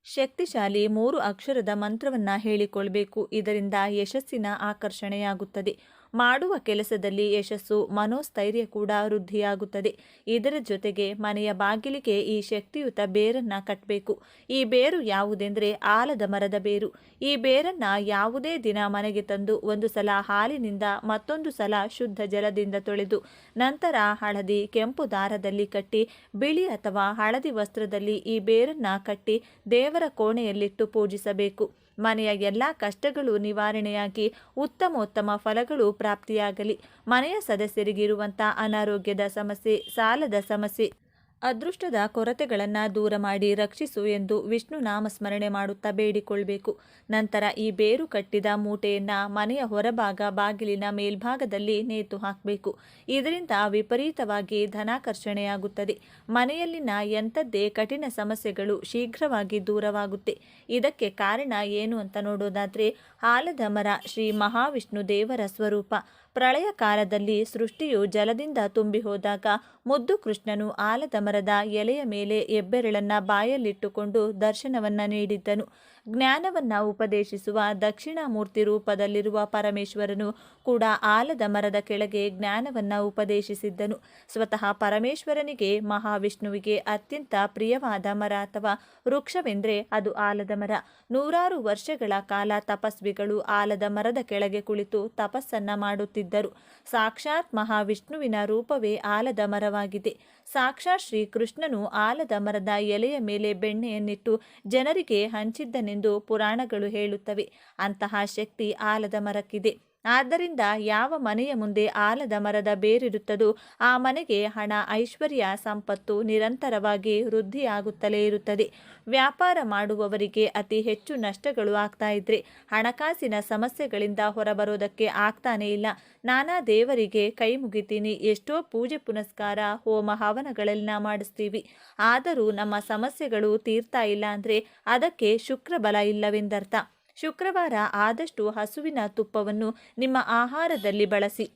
ಶಕ್ತಿಶಾಲಿ ಮೂರು ಅಕ್ಷರದ ಮಂತ್ರವನ್ನು ಹೇಳಿಕೊಳ್ಬೇಕು, ಇದರಿಂದ ಯಶಸ್ಸಿನ ಆಕರ್ಷಣೆಯಾಗುತ್ತದೆ. ಮಾಡುವ ಕೆಲಸದಲ್ಲಿ ಯಶಸ್ಸು, ಮನೋಸ್ಥೈರ್ಯ ಕೂಡ ವೃದ್ಧಿಯಾಗುತ್ತದೆ. ಇದರ ಜೊತೆಗೆ ಮನೆಯ ಬಾಗಿಲಿಗೆ ಈ ಶಕ್ತಿಯುತ ಬೇರನ್ನ ಕಟ್ಟಬೇಕು ಈ ಬೇರು ಯಾವುದೆಂದರೆ ಆಲದ ಮರದ ಬೇರು. ಈ ಬೇರನ್ನ ಯಾವುದೇ ದಿನ ಮನೆಗೆ ತಂದು ಒಂದು ಸಲ ಹಾಲಿನಿಂದ ಮತ್ತೊಂದು ಸಲ ಶುದ್ಧ ಜಲದಿಂದ ತೊಳೆದು, ನಂತರ ಹಳದಿ ಕೆಂಪು ದಾರದಲ್ಲಿ ಕಟ್ಟಿ, ಬಿಳಿ ಅಥವಾ ಹಳದಿ ವಸ್ತ್ರದಲ್ಲಿ ಈ ಬೇರನ್ನ ಕಟ್ಟಿ ದೇವರ ಕೋಣೆಯಲ್ಲಿಟ್ಟು ಪೂಜಿಸಬೇಕು. ಮನೆಯ ಎಲ್ಲ ಕಷ್ಟಗಳು ನಿವಾರಣೆಯಾಗಿ ಉತ್ತಮೋತ್ತಮ ಫಲಗಳು ಪ್ರಾಪ್ತಿಯಾಗಲಿ. ಮನೆಯ ಸದಸ್ಯರಿಗಿರುವಂಥ ಅನಾರೋಗ್ಯದ ಸಮಸ್ಯೆ ಸಾಲದ ಸಮಸ್ಯೆ ಅದೃಷ್ಟದ ಕೊರತೆಗಳನ್ನು ದೂರ ಮಾಡಿ ರಕ್ಷಿಸು ಎಂದು ವಿಷ್ಣು ನಾಮಸ್ಮರಣೆ ಮಾಡುತ್ತಾ ಬೇಡಿಕೊಳ್ಬೇಕು. ನಂತರ ಈ ಬೇರು ಕಟ್ಟಿದ ಮೂಟೆಯನ್ನು ಮನೆಯ ಹೊರಭಾಗ ಬಾಗಿಲಿನ ಮೇಲ್ಭಾಗದಲ್ಲಿ ನೇತು ಹಾಕಬೇಕು. ಇದರಿಂದ ವಿಪರೀತವಾಗಿ ಧನಾಕರ್ಷಣೆಯಾಗುತ್ತದೆ. ಮನೆಯಲ್ಲಿನ ಎಂಥದ್ದೇ ಕಠಿಣ ಸಮಸ್ಯೆಗಳು ಶೀಘ್ರವಾಗಿ ದೂರವಾಗುತ್ತೆ. ಇದಕ್ಕೆ ಕಾರಣ ಏನು ಅಂತ ನೋಡೋದಾದರೆ ಆಲದ ಮರ ಶ್ರೀ ಮಹಾವಿಷ್ಣು ದೇವರ ಸ್ವರೂಪ. ಪ್ರಳಯ ಕಾಲದಲ್ಲಿ ಸೃಷ್ಟಿಯು ಜಲದಿಂದ ತುಂಬಿ ಹೋದಾಗ ಮುದ್ದು ಕೃಷ್ಣನು ಆಲದ ಮರದ ಎಲೆಯ ಮೇಲೆ ಹೆಬ್ಬೆರಳನ್ನ ಬಾಯಲ್ಲಿಟ್ಟುಕೊಂಡು ದರ್ಶನವನ್ನ ನೀಡಿದ್ದನು. ಜ್ಞಾನವನ್ನ ಉಪದೇಶಿಸುವ ದಕ್ಷಿಣಾಮೂರ್ತಿ ರೂಪದಲ್ಲಿರುವ ಪರಮೇಶ್ವರನು ಕೂಡ ಆಲದ ಮರದ ಕೆಳಗೆ ಜ್ಞಾನವನ್ನು ಉಪದೇಶಿಸಿದ್ದನು. ಸ್ವತಃ ಪರಮೇಶ್ವರನಿಗೆ ಮಹಾವಿಷ್ಣುವಿಗೆ ಅತ್ಯಂತ ಪ್ರಿಯವಾದ ಮರ ಅಥವಾ ವೃಕ್ಷವೆಂದರೆ ಅದು ಆಲದ ಮರ. ನೂರಾರು ವರ್ಷಗಳ ಕಾಲ ತಪಸ್ವಿಗಳು ಆಲದ ಮರದ ಕೆಳಗೆ ಕುಳಿತು ತಪಸ್ಸನ್ನ ಮಾಡುತ್ತಿದ್ದರು. ಸಾಕ್ಷಾತ್ ಮಹಾವಿಷ್ಣುವಿನ ರೂಪವೇ ಆಲದ ಮರವಾಗಿದೆ. ಸಾಕ್ಷಾತ್ ಶ್ರೀಕೃಷ್ಣನು ಆಲದ ಮರದ ಎಲೆಯ ಮೇಲೆ ಬೆಣ್ಣೆಯನ್ನಿಟ್ಟು ಜನರಿಗೆ ಹಂಚಿದ್ದನೆಂದು ಪುರಾಣಗಳು ಹೇಳುತ್ತವೆ. ಅಂತಹ ಶಕ್ತಿ ಆಲದ ಮರಕ್ಕಿದೆ. ಆದ್ದರಿಂದ ಯಾವ ಮನೆಯ ಮುಂದೆ ಆಲದ ಮರದ ಬೇರಿರುತ್ತದೋ ಆ ಮನೆಗೆ ಹಣ, ಐಶ್ವರ್ಯ, ಸಂಪತ್ತು ನಿರಂತರವಾಗಿ ವೃದ್ಧಿಯಾಗುತ್ತಲೇ ಇರುತ್ತದೆ. ವ್ಯಾಪಾರ ಮಾಡುವವರಿಗೆ ಅತಿ ಹೆಚ್ಚು ನಷ್ಟಗಳು ಆಗ್ತಾ ಇದ್ರೆ ಹಣಕಾಸಿನ ಸಮಸ್ಯೆಗಳಿಂದ ಹೊರಬರೋದಕ್ಕೆ ಆಗ್ತಾನೇ ಇಲ್ಲ. ನಾನಾ ದೇವರಿಗೆ ಕೈ ಮುಗಿತೀನಿ. ಎಷ್ಟೋ ಪೂಜೆ, ಪುನಸ್ಕಾರ, ಹೋಮ ಹವನಗಳೆಲ್ಲ ಮಾಡಿಸ್ತೀವಿ. ಆದರೂ ನಮ್ಮ ಸಮಸ್ಯೆಗಳು ತೀರ್ತಾ ಇಲ್ಲ ಅಂದರೆ ಅದಕ್ಕೆ ಶುಕ್ರಬಲ ಇಲ್ಲವೆಂದರ್ಥ. ಶುಕ್ರವಾರ ಆದಷ್ಟು ಹಸುವಿನ ತುಪ್ಪವನ್ನು ನಿಮ್ಮ ಆಹಾರದಲ್ಲಿ ಬಳಸಿ.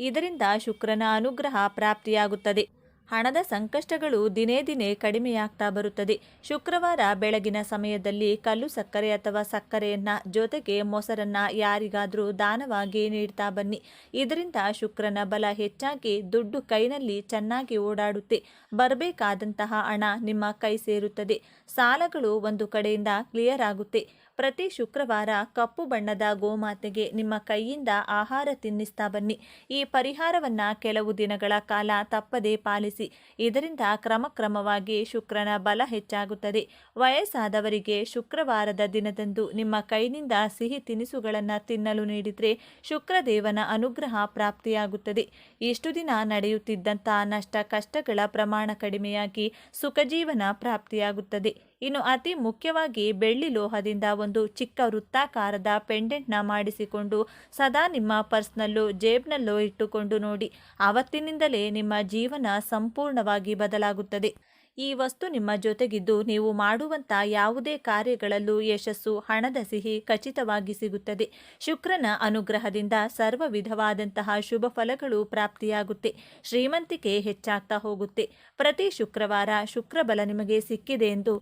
ಇದರಿಂದ ಶುಕ್ರನ ಅನುಗ್ರಹ ಪ್ರಾಪ್ತಿಯಾಗುತ್ತದೆ. ಹಣದ ಸಂಕಷ್ಟಗಳು ದಿನೇ ದಿನೇ ಕಡಿಮೆಯಾಗ್ತಾ ಬರುತ್ತದೆ. ಶುಕ್ರವಾರ ಬೆಳಗಿನ ಸಮಯದಲ್ಲಿ ಕಲ್ಲು ಸಕ್ಕರೆ ಅಥವಾ ಸಕ್ಕರೆಯನ್ನ ಜೊತೆಗೆ ಮೊಸರನ್ನ ಯಾರಿಗಾದರೂ ದಾನವಾಗಿ ನೀಡ್ತಾ ಬನ್ನಿ. ಇದರಿಂದ ಶುಕ್ರನ ಬಲ ಹೆಚ್ಚಾಗಿ ದುಡ್ಡು ಕೈನಲ್ಲಿ ಚೆನ್ನಾಗಿ ಓಡಾಡುತ್ತೆ. ಬರಬೇಕಾದಂತಹ ಹಣ ನಿಮ್ಮ ಕೈ ಸೇರುತ್ತದೆ. ಸಾಲಗಳು ಒಂದು ಕಡೆಯಿಂದ ಕ್ಲಿಯರ್ ಆಗುತ್ತೆ. ಪ್ರತಿ ಶುಕ್ರವಾರ ಕಪ್ಪು ಬಣ್ಣದ ಗೋಮಾತೆಗೆ ನಿಮ್ಮ ಕೈಯಿಂದ ಆಹಾರ ತಿನ್ನಿಸ್ತಾ ಬನ್ನಿ. ಈ ಪರಿಹಾರವನ್ನ ಕೆಲವು ದಿನಗಳ ಕಾಲ ತಪ್ಪದೇ ಪಾಲಿಸಿ. ಇದರಿಂದ ಕ್ರಮಕ್ರಮವಾಗಿ ಶುಕ್ರನ ಬಲ ಹೆಚ್ಚಾಗುತ್ತದೆ. ವಯಸ್ಸಾದವರಿಗೆ ಶುಕ್ರವಾರದ ದಿನದಂದು ನಿಮ್ಮ ಕೈನಿಂದ ಸಿಹಿ ತಿನಿಸುಗಳನ್ನು ತಿನ್ನಲು ನೀಡಿದರೆ ಶುಕ್ರದೇವನ ಅನುಗ್ರಹ ಪ್ರಾಪ್ತಿಯಾಗುತ್ತದೆ. ಇಷ್ಟು ದಿನ ನಡೆಯುತ್ತಿದ್ದಂಥ ನಷ್ಟ ಕಷ್ಟಗಳ ಪ್ರಮಾಣ ಕಡಿಮೆಯಾಗಿ ಸುಖಜೀವನ ಪ್ರಾಪ್ತಿಯಾಗುತ್ತದೆ. ಇನ್ನು ಅತಿ ಮುಖ್ಯವಾಗಿ ಬೆಳ್ಳಿ ಲೋಹದಿಂದ ಒಂದು ಚಿಕ್ಕ ವೃತ್ತಾಕಾರದ ಪೆಂಡೆಂಟ್ನ ಮಾಡಿಸಿಕೊಂಡು ಸದಾ ನಿಮ್ಮ ಪರ್ಸ್ನಲ್ಲೋ ಜೇಬ್ನಲ್ಲೋ ಇಟ್ಟುಕೊಂಡು ನೋಡಿ. ಆವತ್ತಿನಿಂದಲೇ ನಿಮ್ಮ ಜೀವನ ಸಂಪೂರ್ಣವಾಗಿ ಬದಲಾಗುತ್ತದೆ. ಈ ವಸ್ತು ನಿಮ್ಮ ಜೊತೆಗಿದ್ದು ನೀವು ಮಾಡುವಂಥ ಯಾವುದೇ ಕಾರ್ಯಗಳಲ್ಲೂ ಯಶಸ್ಸು, ಹಣದ ಸಿಹಿ ಖಚಿತವಾಗಿ ಸಿಗುತ್ತದೆ. ಶುಕ್ರನ ಅನುಗ್ರಹದಿಂದ ಸರ್ವ ವಿಧವಾದಂತಹ ಶುಭ ಫಲಗಳು ಪ್ರಾಪ್ತಿಯಾಗುತ್ತೆ. ಶ್ರೀಮಂತಿಕೆ ಹೆಚ್ಚಾಗ್ತಾ ಹೋಗುತ್ತೆ. ಪ್ರತಿ ಶುಕ್ರವಾರ ಶುಕ್ರಬಲ ನಿಮಗೆ ಸಿಕ್ಕಿದೆ ಎಂದು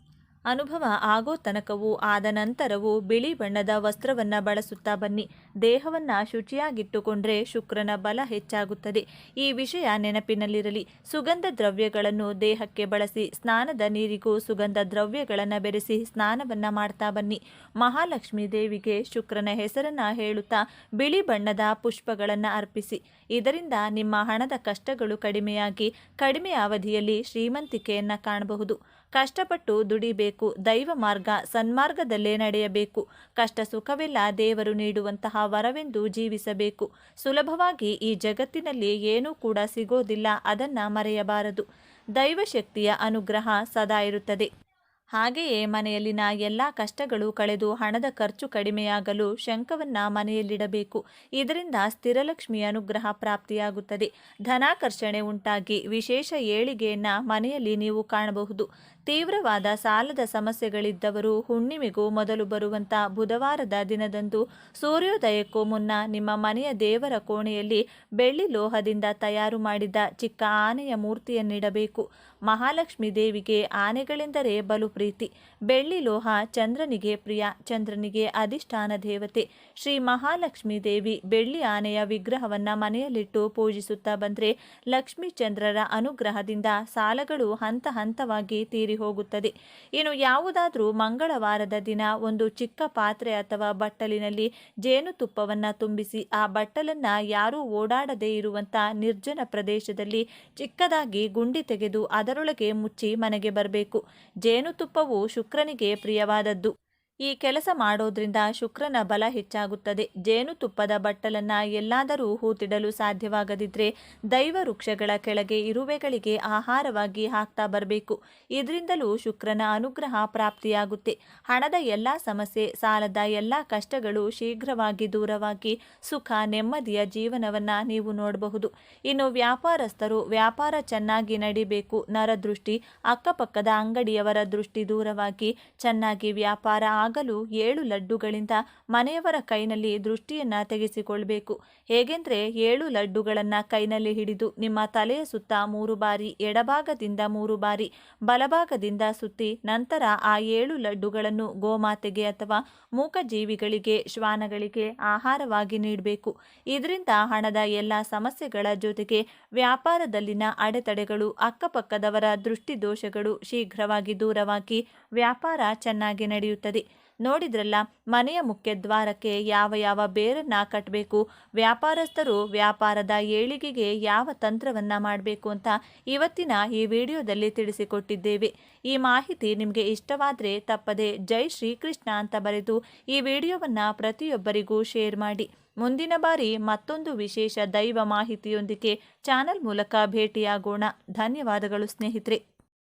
ಅನುಭವ ಆಗೋ ತನಕವೂ ಆದ ನಂತರವೂ ಬಿಳಿ ಬಣ್ಣದ ವಸ್ತ್ರವನ್ನ ಬಳಸುತ್ತಾ ಬನ್ನಿ. ದೇಹವನ್ನ ಶುಚಿಯಾಗಿಟ್ಟುಕೊಂಡ್ರೆ ಶುಕ್ರನ ಬಲ ಹೆಚ್ಚಾಗುತ್ತದೆ. ಈ ವಿಷಯ ನೆನಪಿನಲ್ಲಿರಲಿ. ಸುಗಂಧ ದ್ರವ್ಯಗಳನ್ನು ದೇಹಕ್ಕೆ ಬಳಸಿ ಸ್ನಾನದ ನೀರಿಗೂ ಸುಗಂಧ ದ್ರವ್ಯಗಳನ್ನು ಬೆರೆಸಿ ಸ್ನಾನವನ್ನ ಮಾಡ್ತಾ ಬನ್ನಿ. ಮಹಾಲಕ್ಷ್ಮೀ ದೇವಿಗೆ ಶುಕ್ರನ ಹೆಸರನ್ನ ಹೇಳುತ್ತಾ ಬಿಳಿ ಬಣ್ಣದ ಪುಷ್ಪಗಳನ್ನು ಅರ್ಪಿಸಿ. ಇದರಿಂದ ನಿಮ್ಮ ಹಣದ ಕಷ್ಟಗಳು ಕಡಿಮೆಯಾಗಿ ಕಡಿಮೆ ಅವಧಿಯಲ್ಲಿ ಶ್ರೀಮಂತಿಕೆಯನ್ನ ಕಾಣಬಹುದು. ಕಷ್ಟಪಟ್ಟು ದುಡಿಬೇಕು, ದೈವ ಮಾರ್ಗ ಸನ್ಮಾರ್ಗದಲ್ಲೇ ನಡೆಯಬೇಕು. ಕಷ್ಟ ಸುಖವೆಲ್ಲ ದೇವರು ನೀಡುವಂತಹ ವರವೆಂದು ಜೀವಿಸಬೇಕು. ಸುಲಭವಾಗಿ ಈ ಜಗತ್ತಿನಲ್ಲಿ ಏನೂ ಕೂಡ ಸಿಗೋದಿಲ್ಲ, ಅದನ್ನು ಮರೆಯಬಾರದು. ದೈವಶಕ್ತಿಯ ಅನುಗ್ರಹ ಸದಾ ಇರುತ್ತದೆ. ಹಾಗೆಯೇ ಮನೆಯಲ್ಲಿನ ಎಲ್ಲ ಕಷ್ಟಗಳು ಕಳೆದು ಹಣದ ಖರ್ಚು ಕಡಿಮೆಯಾಗಲು ಶಂಖವನ್ನ ಮನೆಯಲ್ಲಿಡಬೇಕು. ಇದರಿಂದ ಸ್ಥಿರಲಕ್ಷ್ಮಿ ಅನುಗ್ರಹ ಪ್ರಾಪ್ತಿಯಾಗುತ್ತದೆ. ಧನಾಕರ್ಷಣೆ ಉಂಟಾಗಿ ವಿಶೇಷ ಏಳಿಗೆಯನ್ನ ಮನೆಯಲ್ಲಿ ನೀವು ಕಾಣಬಹುದು. ತೀವ್ರವಾದ ಸಾಲದ ಸಮಸ್ಯೆಗಳಿದ್ದವರು ಹುಣ್ಣಿಮೆಗೂ ಮೊದಲು ಬರುವಂಥ ಬುಧವಾರದ ದಿನದಂದು ಸೂರ್ಯೋದಯಕ್ಕೂ ಮುನ್ನ ನಿಮ್ಮ ಮನೆಯ ದೇವರ ಕೋಣೆಯಲ್ಲಿ ಬೆಳ್ಳಿ ಲೋಹದಿಂದ ತಯಾರು ಮಾಡಿದ ಚಿಕ್ಕ ಆನೆಯ ಮೂರ್ತಿಯನ್ನಿಡಬೇಕು. ಮಹಾಲಕ್ಷ್ಮಿ ದೇವಿಗೆ ಆನೆಗಳೆಂದರೆ ಬಲು ಪ್ರೀತಿ. ಬೆಳ್ಳಿ ಲೋಹ ಚಂದ್ರನಿಗೆ ಪ್ರಿಯ. ಚಂದ್ರನಿಗೆ ಅಧಿಷ್ಠಾನ ದೇವತೆ. ಶ್ರೀ ಮಹಾಲಕ್ಷ್ಮೀ ದೇವಿ ಬೆಳ್ಳಿ ಆನೆಯ ವಿಗ್ರಹವನ್ನು ಮನೆಯಲ್ಲಿಟ್ಟು ಪೂಜಿಸುತ್ತಾ ಬಂದರೆ ಲಕ್ಷ್ಮೀ ಚಂದ್ರರ ಅನುಗ್ರಹದಿಂದ ಸಾಲಗಳು ಹಂತ ಹಂತವಾಗಿ ತೀರಿ ಹೋಗುತ್ತದೆ. ಇನ್ನು ಯಾವುದಾದರೂ ಮಂಗಳವಾರದ ದಿನ ಒಂದು ಚಿಕ್ಕ ಪಾತ್ರೆ ಅಥವಾ ಬಟ್ಟಲಿನಲ್ಲಿ ಜೇನುತುಪ್ಪವನ್ನು ತುಂಬಿಸಿ ಆ ಬಟ್ಟಲನ್ನು ಯಾರೂ ಓಡಾಡದೇ ಇರುವಂಥ ನಿರ್ಜನ ಪ್ರದೇಶದಲ್ಲಿ ಚಿಕ್ಕದಾಗಿ ಗುಂಡಿ ತೆಗೆದು ಅದರೊಳಗೆ ಮುಚ್ಚಿ ಮನೆಗೆ ಬರಬೇಕು. ಜೇನುತುಪ್ಪವು ಶುಕ್ರನಿಗೆ ಪ್ರಿಯವಾದದ್ದು. ಈ ಕೆಲಸ ಮಾಡೋದ್ರಿಂದ ಶುಕ್ರನ ಬಲ ಹೆಚ್ಚಾಗುತ್ತದೆ. ಜೇನುತುಪ್ಪದ ಬಟ್ಟಲನ್ನು ಎಲ್ಲಾದರೂ ಹೂತಿಡಲು ಸಾಧ್ಯವಾಗದಿದ್ದರೆ ದೈವ ವೃಕ್ಷಗಳ ಕೆಳಗೆ ಇರುವೆಗಳಿಗೆ ಆಹಾರವಾಗಿ ಹಾಕ್ತಾ ಬರಬೇಕು. ಇದರಿಂದಲೂ ಶುಕ್ರನ ಅನುಗ್ರಹ ಪ್ರಾಪ್ತಿಯಾಗುತ್ತೆ. ಹಣದ ಎಲ್ಲ ಸಮಸ್ಯೆ, ಸಾಲದ ಎಲ್ಲ ಕಷ್ಟಗಳು ಶೀಘ್ರವಾಗಿ ದೂರವಾಗಿ ಸುಖ, ನೆಮ್ಮದಿಯ ಜೀವನವನ್ನು ನೀವು ನೋಡಬಹುದು. ಇನ್ನು ವ್ಯಾಪಾರಸ್ಥರು ವ್ಯಾಪಾರ ಚೆನ್ನಾಗಿ ನಡಿಬೇಕು. ನರದೃಷ್ಟಿ, ಅಕ್ಕಪಕ್ಕದ ಅಂಗಡಿಯವರ ದೃಷ್ಟಿ ದೂರವಾಗಿ ಚೆನ್ನಾಗಿ ವ್ಯಾಪಾರ ಆಗಲೂ ಏಳು ಲಡ್ಡುಗಳಿಂದ ಮನೆಯವರ ಕೈನಲ್ಲಿ ದೃಷ್ಟಿಯನ್ನು ತೆಗೆಸಿಕೊಳ್ಬೇಕು. ಹೇಗೆಂದರೆ ಏಳು ಲಡ್ಡುಗಳನ್ನು ಕೈನಲ್ಲಿ ಹಿಡಿದು ನಿಮ್ಮ ತಲೆಯ ಸುತ್ತ ಮೂರು ಬಾರಿ, ಎಡಭಾಗದಿಂದ ಮೂರು ಬಾರಿ, ಬಲಭಾಗದಿಂದ ಸುತ್ತಿ ನಂತರ ಆ ಏಳು ಲಡ್ಡುಗಳನ್ನು ಗೋಮಾತೆಗೆ ಅಥವಾ ಮೂಕಜೀವಿಗಳಿಗೆ, ಶ್ವಾನಗಳಿಗೆ ಆಹಾರವಾಗಿ ನೀಡಬೇಕು. ಇದರಿಂದ ಹಣದ ಎಲ್ಲ ಸಮಸ್ಯೆಗಳ ಜೊತೆಗೆ ವ್ಯಾಪಾರದಲ್ಲಿನ ಅಡೆತಡೆಗಳು, ಅಕ್ಕಪಕ್ಕದವರ ದೃಷ್ಟಿದೋಷಗಳು ಶೀಘ್ರವಾಗಿ ದೂರವಾಗಿ ವ್ಯಾಪಾರ ಚೆನ್ನಾಗಿ ನಡೆಯುತ್ತದೆ. ನೋಡಿದ್ರಲ್ಲ, ಮನೆಯ ಮುಖ್ಯ ದ್ವಾರಕ್ಕೆ ಯಾವ ಯಾವ ಬೇರನ್ನ ಕಟ್ಟಬೇಕು ವ್ಯಾಪಾರಸ್ಥರು ವ್ಯಾಪಾರದ ಏಳಿಗೆಗೆ ಯಾವ ತಂತ್ರವನ್ನ ಮಾಡಬೇಕು ಅಂತ ಇವತ್ತಿನ ಈ ವಿಡಿಯೋದಲ್ಲಿ ತಿಳಿಸಿಕೊಟ್ಟಿದ್ದೇವೆ. ಈ ಮಾಹಿತಿ ನಿಮಗೆ ಇಷ್ಟವಾದರೆ ತಪ್ಪದೆ ಜೈ ಶ್ರೀಕೃಷ್ಣ ಅಂತ ಬರೆದು ಈ ವಿಡಿಯೋವನ್ನು ಪ್ರತಿಯೊಬ್ಬರಿಗೂ ಶೇರ್ ಮಾಡಿ. ಮುಂದಿನ ಬಾರಿ ಮತ್ತೊಂದು ವಿಶೇಷ ದೈವ ಮಾಹಿತಿಯೊಂದಿಗೆ ಚಾನಲ್ ಮೂಲಕ ಭೇಟಿಯಾಗೋಣ. ಧನ್ಯವಾದಗಳು ಸ್ನೇಹಿತರೆ.